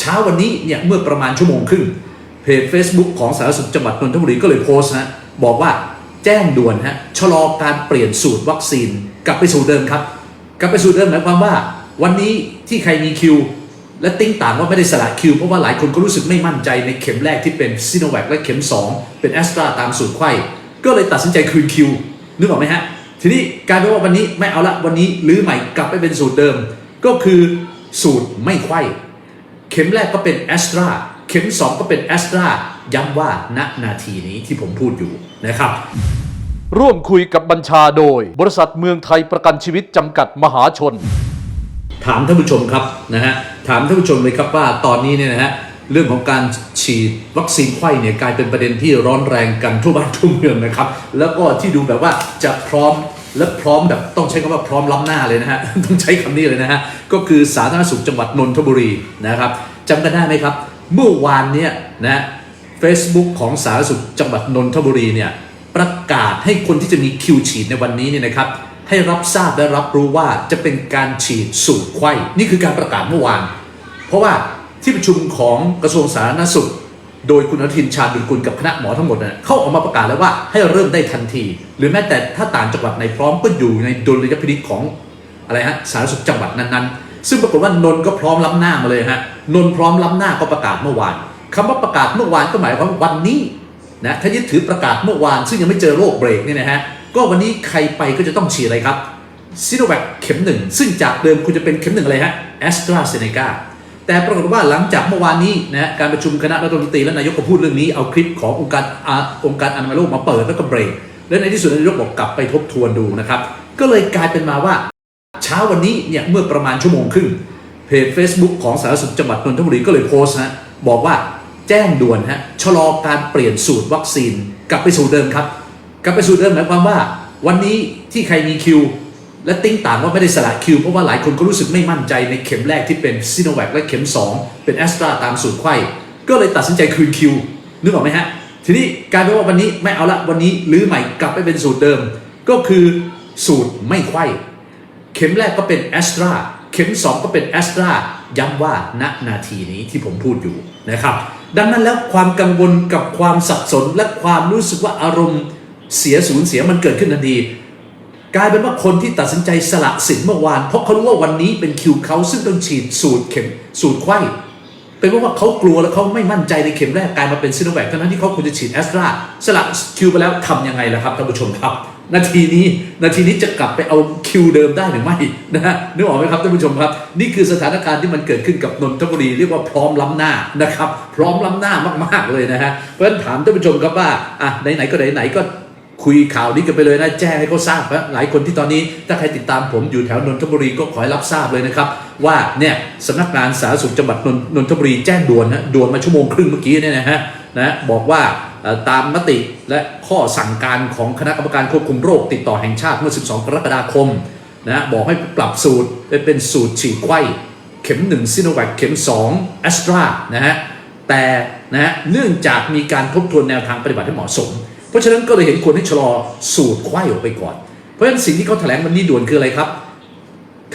เช้าวันนี้เนี่ยเมื่อประมาณชั่วโมงครึ่งเพจ Facebook ของสาธารณสุขจังหวัดนนทบุรีก็เลยโพสต์นะบอกว่าแจ้งด่วนฮะชะลอการเปลี่ยนสูตรวัคซีน กลับไปสู่เดิมครับ กลับไปสู่เดิมหมายความว่า วันนี้ที่ใครมีคิว และติ้งต่างว่าไม่ได้สละคิว เพราะว่าหลายคนก็รู้สึกไม่มั่นใจในเข็มแรกที่เป็นซีโนแวคและเข็ม 2 เป็นแอสตราตามสูตรไข้ก็เลยตัดสินใจคืนคิวนึกออกไหมฮะทีนี้กลายเป็นว่าวันนี้ไม่เอาละวันนี้รื้อใหม่กลับไปเป็นสูตรเดิม ก็คือสูตรไม่ไข้ เข็มแรกก็เป็นแอสตราเข็ม 2 ก็เป็นแอสตราย้ำว่าณนาทีนี้ที่ผมพูดอยู่นะครับ ร่วมคุยกับบัญชาโดย บริษัทเมืองไทยประกันชีวิตจำกัดมหาชน ถามท่านผู้ชมครับนะฮะถามท่านผู้ชมเลยครับว่าตอนนี้เนี่ยนะฮะเรื่องของการฉีดวัคซีนไข้เนี่ยกลายเป็นประเด็นที่ร้อนแรงกันทั่วบ้านทั่วเมืองนะครับ แล้วก็ที่ดูแบบว่าจะพร้อมและพร้อมแบบต้องใช้คำว่าพร้อมล้ำหน้าเลยนะฮะต้องใช้คำนี้เลยนะฮะก็คือสาธารณสุขจังหวัดนนทบุรีนะครับ จำกันได้ไหมครับ เมื่อวานเนี่ยนะ Facebook ของสาธารณสุขจังหวัดนนทบุรีเนี่ยประกาศให้คนที่จะมีคิวฉีดในวันนี้เนี่ยนะครับ ให้รับทราบและรับรู้ว่าจะเป็นการฉีดสูตรไข้นี่คือการประกาศเมื่อวาน เพราะว่าที่ประชุมของกระทรวงสาธารณสุข โดยคุณอนุทินชาญวิรกุลกับคณะหมอทั้งหมดเนี่ยเขาออกมาประกาศแล้วว่าให้เริ่มได้ทันที หรือแม้แต่ถ้าต่างจังหวัดไหนพร้อมก็อยู่ในดุลยพินิจของอะไรฮะสาธารณสุขจังหวัดนั้นๆ ซึ่งปรากฏว่านนท์ก็พร้อมล้ำหน้ามาเลยฮะนนท์พร้อมล้ำหน้าก็ประกาศเมื่อวานคำว่าประกาศเมื่อวานก็หมายความว่าวันนี้นะถ้ายึดถือประกาศเมื่อวาน ซึ่งยังไม่เจอโรคเบรกเนี่ยนะฮะก็วันนี้ใครไปก็จะต้องฉีดอะไรครับซิโนแวคเข็มหนึ่งซึ่งจากเดิมคุณจะเป็นเข็มหนึ่งอะไรฮะแอสตราเซเนกาแต่ปรากฏว่าหลังจากเมื่อวานนี้นะฮะการประชุมคณะรัฐมนตรีและนายกก็พูดเรื่องนี้เอาคลิปขององค์การอาองค์การอนามัยโลกมาเปิดแล้วก็เบรกและในที่สุดนายกบอกกลับไปทบทวนดูนะครับ ก็เลยกลายเป็นมาว่า เช้าวันนี้เนี่ยเมื่อประมาณชั่วโมงครึ่งเพจ Facebook ของสาธารณสุขจังหวัดนนทบุรีก็เลยโพสต์นะบอกว่าแจ้งด่วนฮะชะลอการเปลี่ยนสูตรวัคซีน กลับไปสู่เดิมครับ กลับไปสู่เดิมหมายความว่า วันนี้ที่ใครมีคิว และติ้งต่างว่าไม่ได้สละคิว เพราะว่าหลายคนก็รู้สึกไม่มั่นใจในเข็มแรกที่เป็นซีโนแวคและเข็ม 2 เป็นแอสตราตามสูตรไข้ก็เลยตัดสินใจคืนคิวนึกออกไหมฮะทีนี้กลายเป็นว่าวันนี้ไม่เอาละวันนี้รื้อใหม่กลับไปเป็นสูตรเดิม ก็คือสูตรไม่ไข้ เข็มแรกก็เป็นแอสตราเข็ม 2 ก็เป็นแอสตราย้ำว่าณนาทีนี้ที่ผมพูดอยู่นะครับ ดังนั้นแล้วความกังวลกับความสับสนและความรู้สึกว่าอารมณ์เสียสูญเสียมันเกิดขึ้นทันทีกลายเป็นว่าคนที่ตัดสินใจสละสิทธิ์เมื่อวาน เพราะเขารู้ว่าวันนี้เป็นคิวเขาซึ่งต้องฉีดสูตรเข็มสูตรไข้เป็นเพราะว่าเขากลัวและเขาไม่มั่นใจในเข็มแรกกลายมาเป็นซิโนแวคทั้งนั้นที่เขาควรจะฉีดแอสตราสละคิวไปแล้วทำยังไงล่ะครับท่านผู้ชมครับ นาทีนี้นาทีนี้จะกลับไปเอาคิวเดิมได้หรือไม่นะฮะนึกออกไหมครับท่านผู้ชมครับ นี่คือสถานการณ์ที่มันเกิดขึ้นกับนนทบุรีเรียกว่าพร้อมล้ำหน้านะครับพร้อมล้ำหน้ามาก ๆเลยนะฮะเพราะฉะนั้นถามท่านผู้ชมครับว่าอะไหนๆก็ไหนๆก็คุยข่าวนี้กันไปเลยนะแจ้งให้เขาทราบนะหลายคนที่ตอนนี้ถ้าใครติดตามผมอยู่แถวนนทบุรีก็ขอให้รับทราบเลยนะครับ ว่าเนี่ยสำนักงานสาธารณสุขจังหวัดนนทบุรีแจ้งด่วนนะด่วนมาชั่วโมงครึ่งเมื่อกี้เนี่ยนะฮะนะบอกว่า ตามมติและข้อสั่งการของคณะกรรมการควบคุมโรคติดต่อแห่งชาติเมื่อ 12 กรกฎาคมนะบอกให้ปรับสูตรไปเป็นสูตรฉีดไข้เข็ม 1 ซิโนแวคเข็ม 2 แอสตรานะฮะแต่นะฮะเนื่องจากมีการทบทวนแนวทางปฏิบัติให้เหมาะสม เพราะฉะนั้นก็เลยเห็นควรให้ชะลอสูตรไข้ออกไปก่อน เพราะฉะนั้นสิ่งที่เขาแถลงวันนี้ด่วนคืออะไรครับ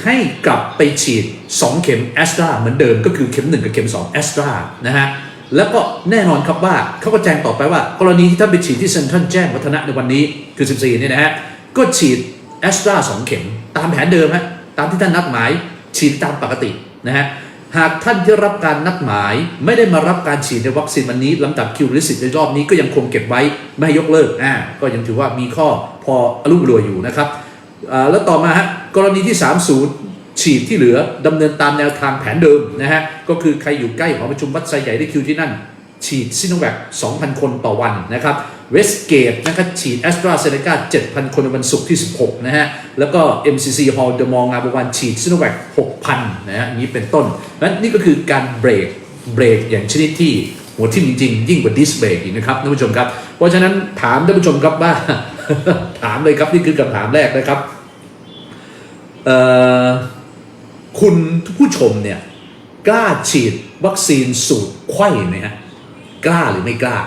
ให้กลับไปฉีด 2 เข็มแอสตราเหมือนเดิมก็คือเข็ม 1 กับเข็ม 2 แอสตรานะฮะ แล้วก็แน่นอนครับว่าเขาก็แจ้งต่อไปว่า กรณีที่ท่านไปฉีดที่เซ็นทรัลแจ้งวัฒนะในวันนี้คือ 14เนี่ยนะฮะก็ฉีดแอสตรา2เข็ม ตามแผนเดิมฮะตามที่ท่านนัดหมายฉีดตามปกตินะฮะหากท่านที่รับการนัดหมาย ไม่ได้มารับการฉีดในวัคซีนวันนี้ลำดับคิวหรือสิทธิ์ในรอบนี้ก็ยังคงเก็บไว้ไม่ให้ยกเลิกอ่าก็ยังถือว่ามีข้อพออรุ่มรวยอยู่นะครับอ่าแล้วต่อมาฮะกรณีที่ 30 ฉีดที่เหลือดำเนินตามแนวทางแผนเดิมนะฮะ ก็คือใครอยู่ใกล้หอประชุมวัดไซใหญ่ได้คิวที่นั่น ฉีดซิโนแวค2,000 คนต่อวันนะครับเวสเกตนะครับฉีดแอสตราเซเนกา7,000 คนในวันศุกร์ที่ 16 นะฮะ แล้วก็ MCC Hall เดอะมองงามวงศ์วันฉีดซิโนแวค6,000 นะฮะนี้เป็นต้นนั้นนี่ก็คือการเบรกเบรกอย่างชนิดที่หัวทิ่มจริงๆ ยิ่งกว่าดิสเบรกอีกนะครับท่านผู้ชมครับ เพราะฉะนั้นถามท่านผู้ชมครับว่า ถามเลยครับ นี่คือคำถามแรกนะครับเอ่อ คุณผู้ชมเนี่ยกล้าฉีดวัคซีนสูตรไข้ไหมฮะกล้าหรือไม่กล้า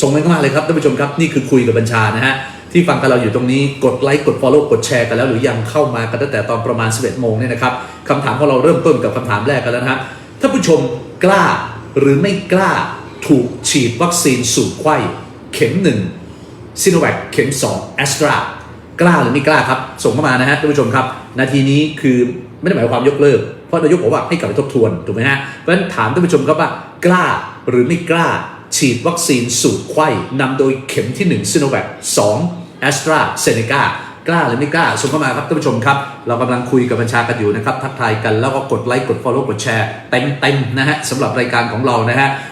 ส่งมาเข้ามาเลยครับท่านผู้ชมครับนี่คือคุยกับบัญชานะฮะที่ฟังกันเราอยู่ตรงนี้กดไลค์กด Follow กดแชร์กันแล้วหรือยังเข้ามากันตั้งแต่ตอนประมาณ 11โมงเนี่ยนะครับคำถามของเราเริ่มต้นกับคำถามแรกกันแล้วนะฮะท่านผู้ชมกล้าหรือไม่กล้าถูกฉีดวัคซีนสูตรไข้เข็มหนึ่งซิโนแวคเข็ม2แอสตรา กล้าหรือไม่กล้าครับ ส่งเข้ามานะฮะท่านผู้ชมครับ นาทีนี้คือไม่ได้หมายความยกเลิก เพราะนายกบอกว่าให้กลับไปทบทวนถูกไหมฮะเพราะฉะนั้นถามท่านผู้ชมครับว่ากล้าหรือไม่กล้า ฉีดวัคซีนสูตรไข้นำโดยเข็มที่1ซิโนแวค2แอสตราเซเนกากล้าหรือไม่กล้าส่งเข้ามาครับท่านผู้ชมครับ เรากำลังคุยกับบัญชากันอยู่นะครับ ทักทายกันแล้วก็กดไลค์กด Follow กดแชร์เต็มๆนะฮะสำหรับรายการของเรานะฮะ